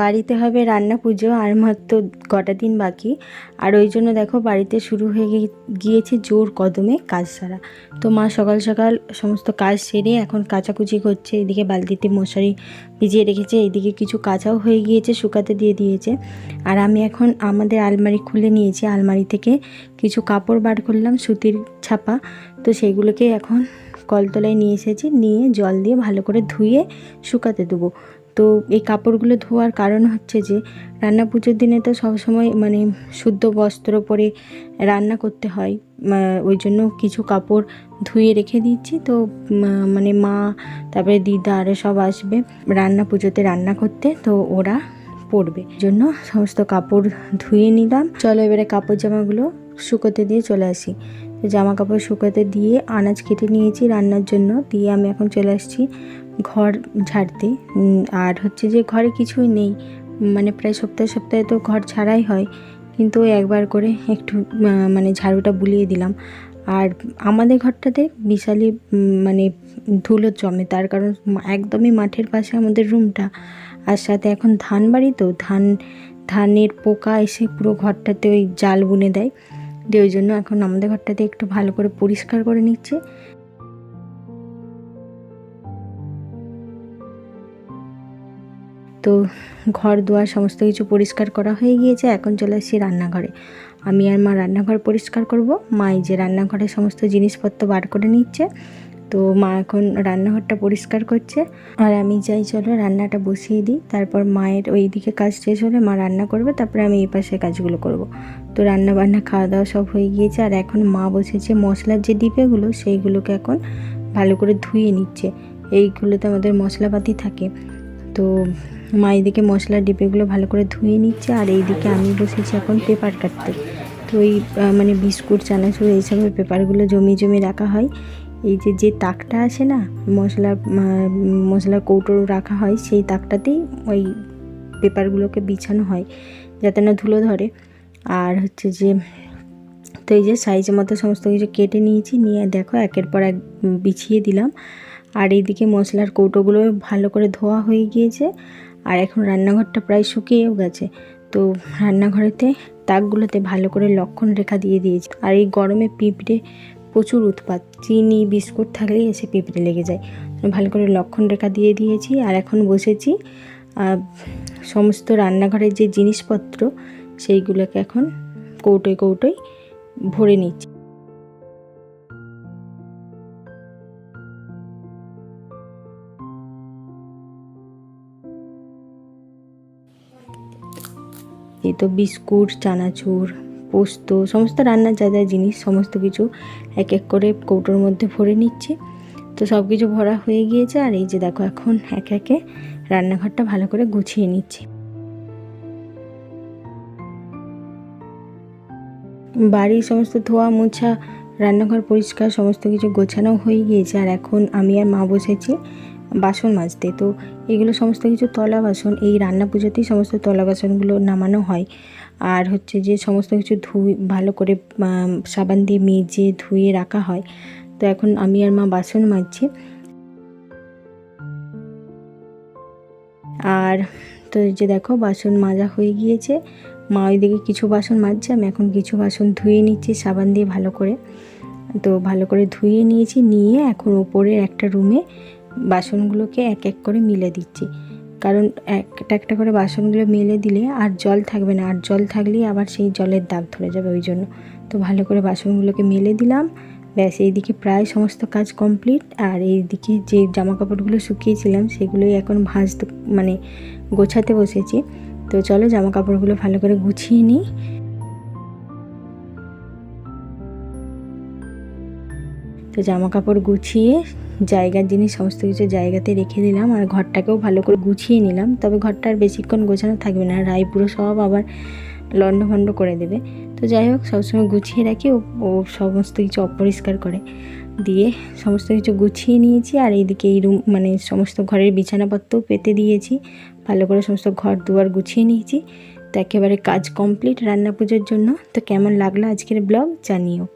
বাড়িতে হবে রান্না, পুজো আর মাত্র কটা দিন বাকি। আর ওই জন্য দেখো বাড়িতে শুরু হয়ে গিয়েছে জোর কদমে কাজ সারা। তো মা সকাল সকাল সমস্ত কাজ সেরে এখন কাচাকুচি করছে, এদিকে বালতিতে মশারি ভিজিয়ে রেখেছে, এদিকে কিছু কাঁচাও হয়ে গিয়েছে, শুকাতে দিয়ে দিয়েছে। আর আমি এখন আমাদের আলমারি খুলে নিয়েছি, আলমারি থেকে কিছু কাপড় বার করলাম, সুতির ছাপা। তো সেইগুলোকে এখন কলতলায় নিয়ে এসেছি, নিয়ে জল দিয়ে ভালো করে ধুয়ে শুকাতে দেবো। তো এই কাপড়গুলো ধোয়ার কারণ হচ্ছে যে রান্না পুজোর দিনে তো সবসময় মানে শুদ্ধ বস্ত্র পরে রান্না করতে হয়। ওই জন্য কিছু কাপড় ধুয়ে রেখে দিচ্ছি। তো মানে মা, তারপরে দিদা আরে সব আসবে রান্না পুজোতে রান্না করতে। তো ওরা পরবে। জন্য সমস্ত কাপড় ধুয়ে নিলাম। চলো এবারে কাপড় জামাগুলো শুকোতে দিয়ে চলে আসি। জামা কাপড় শুকোতে দিয়ে আনাজ কেটে নিয়েছি রান্নার জন্য। দিয়ে আমি এখন চলে আসছি ঘর ঝাড়তে। আর হচ্ছে যে ঘরে কিছুই নেই। মানে প্রায় সপ্তাহে সপ্তাহে তো ঘর ছাড়াই হয়। কিন্তু একবার করে একটু মানে ঝাড়ুটা বুলিয়ে দিলাম। আর আমাদের ঘরটাতে বিশালই মানে ধুলো জমে। তার কারণ একদমই মাঠের পাশে আমাদের রুমটা। আর সাথে এখন ধান বাড়ি তো, ধান, ধানের পোকা এসে পুরো ঘরটাতে ওই জাল বুনে দেয়। দিয়ে ওই জন্য এখন আমাদের ঘরটাতে একটু ভালো করে পরিষ্কার করে নিচ্ছে। তো ঘর, দুয়ার সমস্ত কিছু পরিষ্কার করা হয়ে গিয়েছে, এখন চলে আসছি রান্নাঘরে। আমি আর মা রান্নাঘর পরিষ্কার করব মা এই যে রান্নাঘরে সমস্ত জিনিসপত্র বার করে নিচ্ছে। তো মা এখন রান্নাঘরটা পরিষ্কার করছে। আর আমি যাই চলো রান্নাটা বসিয়ে দিই। তারপর মায়ের ওই দিকে কাজ শেষ হলে মা রান্না করবে তারপরে আমি এই পাশে কাজগুলো করব। তো রান্না বান্না খাওয়া দাওয়া সব হয়ে গিয়েছে। আর এখন মা বসেছে মশলার যে ডিপেগুলো সেইগুলোকে এখন ভালো করে ধুয়ে নিচ্ছে। এইগুলোতে আমাদের মশলাপাতি থাকে। তো মা এইদিকে মশলার ডিপেগুলো ভালো করে ধুয়ে নিচ্ছে। আর এইদিকে আমি বসেছি এখন পেপার কাটতে। তো আহ, মানে বিস্কুট চানাচুর এইসবের পেপারগুলো জমিয়ে জমিয়ে রাখা হয়। এই যে যে তাকটা আছে না, মশলা মশলার কৌটো রাখা হয়, সেই তাকটাতেই ওই পেপারগুলোকে বিছানো হয়, যাতে না ধুলো ধরে। আর হচ্ছে যে, তো এই যে সাইজ মতো সমস্ত কিছু কেটে নিয়েছি, নিয়ে দেখো একের পর এক বিছিয়ে দিলাম। আর এইদিকে মশলার কৌটোগুলো ভালো করে ধোয়া হয়ে গিয়েছে, আর এখন রান্নাঘরটা প্রায় শুকিয়েও গেছে। তো রান্নাঘরেতে তাকগুলোতে ভালো করে লক্ষণ রেখা দিয়ে দিয়েছি। আর এই গরমে পিঁপড়ে প্রচুর উৎপাত। চিনি, বিস্কুট থাকলেই এসে পিঁপড়ে লেগে যায়। ভালো করে লক্ষণ রেখা দিয়ে দিয়েছি আর এখন বসেছি। সমস্ত রান্নাঘরের যে জিনিসপত্র, সেইগুলোকে এখন কৌটোয় কৌটোয় ভরে নিচ্ছি। এই তো বিস্কুট, চানাচুর পোস্ত, সমস্ত রান্নার যা যা জিনিস, সমস্ত কিছু এক এক করে কৌটোর মধ্যে ভরে নিচ্ছি। তো সব কিছু ভরা হয়ে গিয়েছে আর এই যে দেখো এখন এক একে রান্নাঘরটা ভালো করে গুছিয়ে নিচ্ছি। বাড়ির সমস্ত ধোয়া মোছা, রান্নাঘর পরিষ্কার, সমস্ত কিছু গোছানো হয়ে গিয়েছে আর এখন আমি আর মা বসেছি বাসন মাজতে। তো এগুলো সমস্ত কিছু তলা বাসন, এই রান্না পুজোতেই সমস্ত তলা বাসনগুলো নামানো হয়। আর হচ্ছে যে সমস্ত কিছু ধুই, ভালো করে সাবান দিয়ে মেজে ধুয়ে রাখা হয়। তো এখন আমি আর মা বাসন মাজছি। আর তো যে দেখো, বাসন মাজা হয়ে গিয়েছে। মা ওইদিকে কিছু বাসন মাজছে, আমি এখন কিছু বাসন ধুয়ে নিচ্ছি সাবান দিয়ে ভালো করে। তো ভালো করে ধুয়ে নিয়েছি, নিয়ে এখন ওপরের একটা রুমে বাসনগুলোকে এক এক করে মিলে দিচ্ছি। কারণ একটা একটা করে বাসনগুলো মেলে দিলে আর জল থাকবে না। আর জল থাকলেই আবার সেই জলের দাগ ধরে যাবে ওই জন্য। তো ভালো করে বাসনগুলোকে মেলে দিলাম। ব্যাস, এইদিকে প্রায় সমস্ত কাজ কমপ্লিট। আর এইদিকে যে জামা কাপড়গুলো শুকিয়েছিলাম, সেগুলোই এখন ভাঁজতে মানে গোছাতে বসেছি। তো চলো জামা কাপড়গুলো ভালো করে গুছিয়ে নিই। তো জামা কাপড় গুছিয়ে জায়গার জিনিস, সমস্ত কিছু জায়গাতে রেখে দিলাম আর ঘরটাকেও ভালো করে গুছিয়ে নিলাম। তবে ঘরটা আর বেশিক্ষণ গোছানো থাকবে না রায় পুরো সব আবার লণ্ডভণ্ড করে দেবে। তো যাই হোক, সবসময় গুছিয়ে রাখি, ও ও সমস্ত কিছু অপরিষ্কার করে দিয়ে সমস্ত কিছু গুছিয়ে নিয়েছি আর এইদিকে এই রুম মানে সমস্ত ঘরের বিছানাপত্রও পেতে দিয়েছি। ভালো করে সমস্ত ঘর দুয়ার গুছিয়ে নিয়েছি। তো একেবারে কাজ কমপ্লিট রান্না পুজোর জন্য। তো কেমন লাগল আজকের ব্লগ জানিও।